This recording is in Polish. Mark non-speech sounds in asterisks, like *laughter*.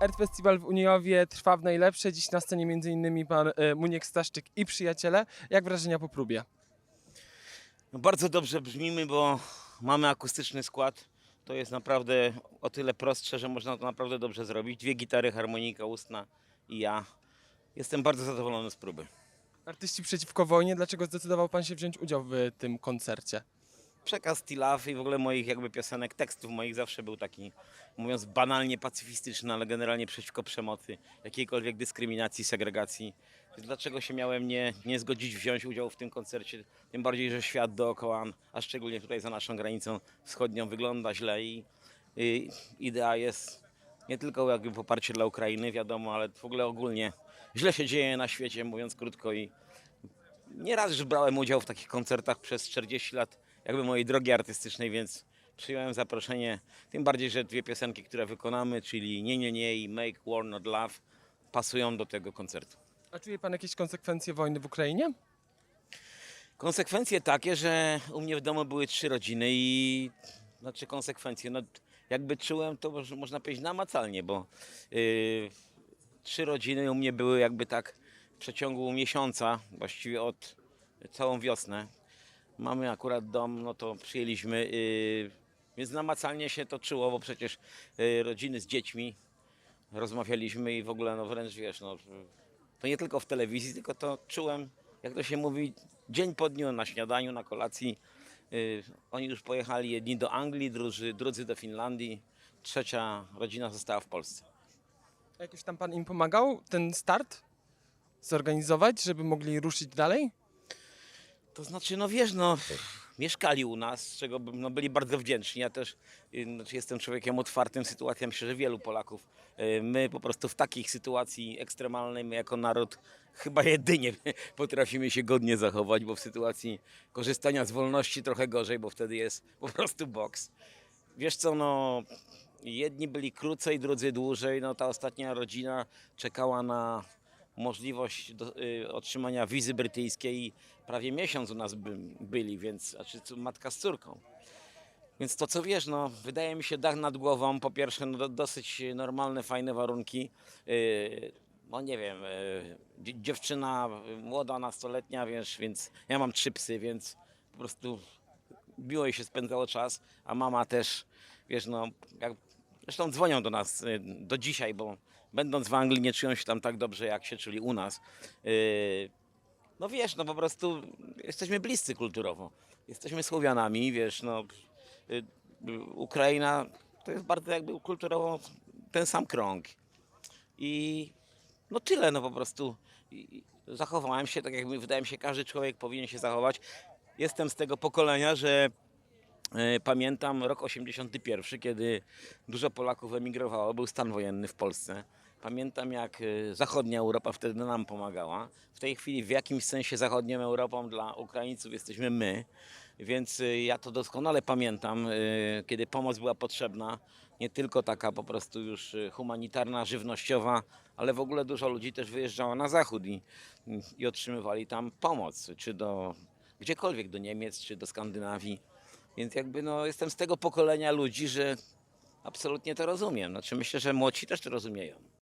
Art Festival w Uniowie trwa w najlepsze. Dziś na scenie m.in. pan e, Muniek Staszczyk i przyjaciele. Jak wrażenia po próbie? No bardzo dobrze brzmimy, bo mamy akustyczny skład. To jest naprawdę o tyle prostsze, że można to naprawdę dobrze zrobić. Dwie gitary, harmonika ustna i ja. Jestem bardzo zadowolony z próby. Artyści przeciwko wojnie, dlaczego zdecydował pan się wziąć udział w tym koncercie? Przekaz T-Love i w ogóle moich jakby piosenek, tekstów moich zawsze był taki, mówiąc banalnie pacyfistyczny, ale generalnie przeciwko przemocy, jakiejkolwiek dyskryminacji, segregacji. Więc Dlaczego się miałem nie, nie zgodzić wziąć udziału w tym koncercie? Tym bardziej, że świat dookoła, a szczególnie tutaj za naszą granicą wschodnią wygląda źle i, i idea jest nie tylko jakby poparcie dla Ukrainy, wiadomo, ale w ogóle ogólnie źle się dzieje na świecie, mówiąc krótko i Nieraz już brałem udział w takich koncertach przez 40 lat jakby mojej drogi artystycznej, więc przyjąłem zaproszenie. Tym bardziej, że dwie piosenki, które wykonamy, czyli Nie, nie, nie i Make War Not Love, pasują do tego koncertu. A czuje pan jakieś konsekwencje wojny w Ukrainie? Konsekwencje takie, że u mnie w domu były trzy rodziny i znaczy konsekwencje, no jakby czułem to moż- można powiedzieć namacalnie, bo yy, trzy rodziny u mnie były jakby tak w przeciągu miesiąca, właściwie od całą wiosnę. Mamy akurat dom, no to przyjęliśmy, yy, więc namacalnie się to czuło, bo przecież yy, rodziny z dziećmi rozmawialiśmy i w ogóle no wręcz wiesz, no, to nie tylko w telewizji, tylko to czułem, jak to się mówi, dzień po dniu na śniadaniu, na kolacji. Yy, oni już pojechali jedni do Anglii, drudzy, drudzy do Finlandii, trzecia rodzina została w Polsce. A jakoś tam pan im pomagał ten start zorganizować, żeby mogli ruszyć dalej? To znaczy, no wiesz, no, mieszkali u nas, z czego no, byli bardzo wdzięczni. Ja też y, znaczy, jestem człowiekiem otwartym sytuacjom, myślę, że wielu Polaków. Y, My po prostu w takich sytuacji ekstremalnej, my jako naród chyba jedynie *laughs* potrafimy się godnie zachować, bo w sytuacji korzystania z wolności trochę gorzej, bo wtedy jest po prostu boks. Wiesz co, no jedni byli krócej, drudzy dłużej. No ta ostatnia rodzina czekała na możliwość do, y, otrzymania wizy brytyjskiej. Prawie miesiąc u nas by, byli, więc znaczy matka z córką. Więc to co wiesz, no wydaje mi się dach nad głową, po pierwsze no, do, dosyć normalne, fajne warunki. Yy, no nie wiem, dzie- dziewczyna y, młoda, nastoletnia, wiesz, więc ja mam trzy psy, więc po prostu miło jej się spędzało czas, a mama też, wiesz, no, jak, zresztą dzwonią do nas y, do dzisiaj, bo będąc w Anglii nie czują się tam tak dobrze, jak się czuli u nas. Y, No wiesz, no po prostu jesteśmy bliscy kulturowo. Jesteśmy Słowianami, wiesz, no y, y, Ukraina to jest bardzo jakby kulturowo ten sam krąg. I no tyle, no po prostu zachowałem się tak, jak wydaje mi się, każdy człowiek powinien się zachować. Jestem z tego pokolenia, że e, pamiętam rok 81, kiedy dużo Polaków emigrowało, był stan wojenny w Polsce. Pamiętam, jak e, zachodnia Europa wtedy nam pomagała. W tej chwili w jakimś sensie zachodnią Europą dla Ukraińców jesteśmy my, więc e, ja to doskonale pamiętam, e, kiedy pomoc była potrzebna, nie tylko taka po prostu już humanitarna, żywnościowa, ale w ogóle dużo ludzi też wyjeżdżało na zachód i, i otrzymywali tam pomoc, czy do gdziekolwiek, do Niemiec, czy do Skandynawii. Więc jakby no, jestem z tego pokolenia ludzi, że absolutnie to rozumiem. Znaczy myślę, że młodsi też to rozumieją.